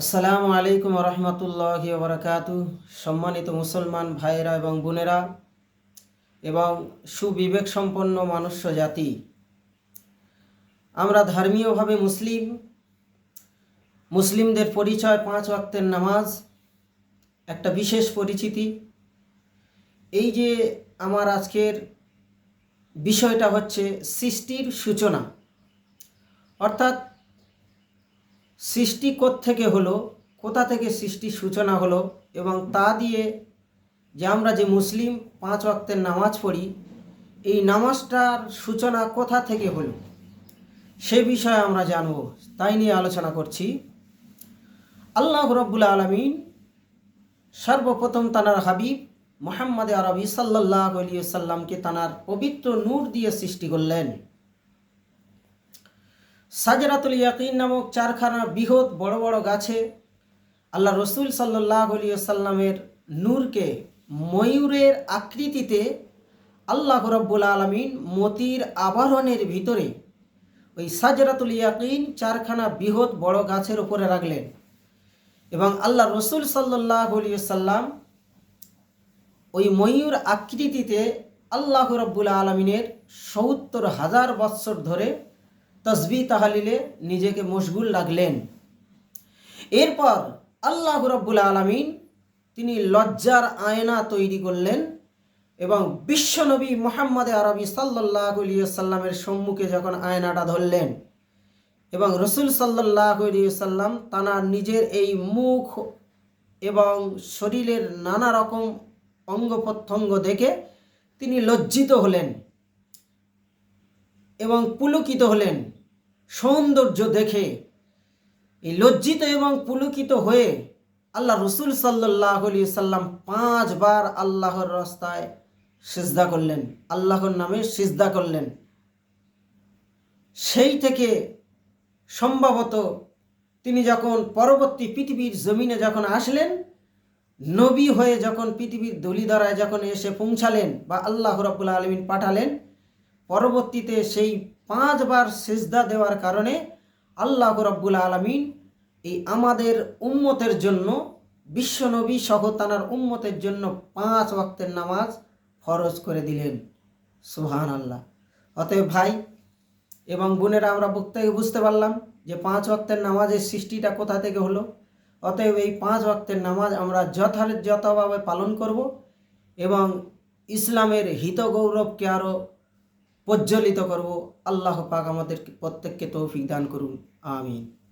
আসসালামু আলাইকুম রহমতুল্লাহ বরকাতু সম্মানিত মুসলমান ভাইয়েরা এবং বোনেরা এবং সুবিবেক সম্পন্ন মনুষ্য জাতি। আমরা ধর্মীয়ভাবে মুসলিম। মুসলিমদের পরিচয় পাঁচ ওয়াক্তের নামাজ, একটা বিশেষ পরিচিতি। এই যে আমার আজকের বিষয়টা হচ্ছে সৃষ্টির সূচনা। অর্থাৎ সৃষ্টি থেকে হলো, কোথা থেকে সৃষ্টির সূচনা হলো এবং তা দিয়ে যে আমরা যে মুসলিম পাঁচ ওয়াক্তের নামাজ পড়ি, এই নামাজটার সূচনা কোথা থেকে হলো? সে বিষয়ে আমরা জানব। তাই নিয়ে আলোচনা করছি। আল্লাহ রব্বুল আলমিন সর্বপ্রথম তানার হাবিব মোহাম্মদ আরবি সাল্লাহ আলিয়া সাল্লামকে তানার পবিত্র নূর দিয়ে সৃষ্টি করলেন। সাজরাতুল ইয়াকিন নামক চারখানা বৃহৎ বড় বড় গাছে আল্লাহ রসুল সাল্লাহ সাল্লামের নূরকে ময়ূরের আকৃতিতে আল্লাহ রব্বুল আলমিন মতির আবরণের ভিতরে ওই সাজরাতুল ইয়াকিন চারখানা বৃহৎ বড় গাছের উপরে রাখলেন। এবং আল্লাহ রসুল সাল্লাহ সাল্লাম ওই ময়ূর আকৃতিতে আল্লাহ রব্বুল আলমিনের সত্তর হাজার বৎসর ধরে তসবি তাহালিলে নিজেকে মশগুল রাখলেন। এরপর আল্লাহ রব্বুল আলমিন তিনি লজ্জার আয়না তৈরি করলেন এবং বিশ্বনবী মোহাম্মদ আরবি সাল্লাহ সাল্লামের সম্মুখে যখন আয়নাটা ধরলেন এবং রসুল সাল্লাহ সাল্লাম তানার নিজের এই মুখ এবং শরীরের নানা রকম অঙ্গ প্রত্যঙ্গ দেখে তিনি লজ্জিত হলেন এবং পুলকিত হলেন। সৌন্দর্য দেখে এই লজ্জিত এবং পুলকিত হয়ে আল্লাহ রসুল সাল্লাহ সাল্লাম পাঁচবার আল্লাহর রাস্তায় সিজদা করলেন, আল্লাহর নামে সিজদা করলেন। সেই থেকে সম্ভবত তিনি যখন পরবর্তী পৃথিবীর জমিনে যখন আসলেন, নবী হয়ে যখন পৃথিবীর দলিদারায় যখন এসে পৌঁছালেন বা আল্লাহ রব্বুল আলমিন পাঠালেন পরবর্তীতে সেই পাঁচবার সেজদা দেওয়ার কারণে আল্লাহ রব্বুল আলমিন এই আমাদের উম্মতের জন্য বিশ্বনবী সহ তানার উম্মতের জন্য পাঁচ ওয়াক্তের নামাজ ফরজ করে দিলেন। সুহান আল্লাহ অতএব ভাই এবং বোনেরা, আমরা বক্তব্য বুঝতে পারলাম যে পাঁচ ওয়াক্তের নামাজের সৃষ্টিটা কোথা থেকে হলো। অতএব এই পাঁচ ওয়াক্তের নামাজ আমরা যথাযথভাবে পালন করব এবং ইসলামের হিত গৌরবকে আরও প্রজ্বলিত করব। আল্লাহ পাক আমাদেরকে প্রত্যেককে তৌফিক দান করুন। আমিন।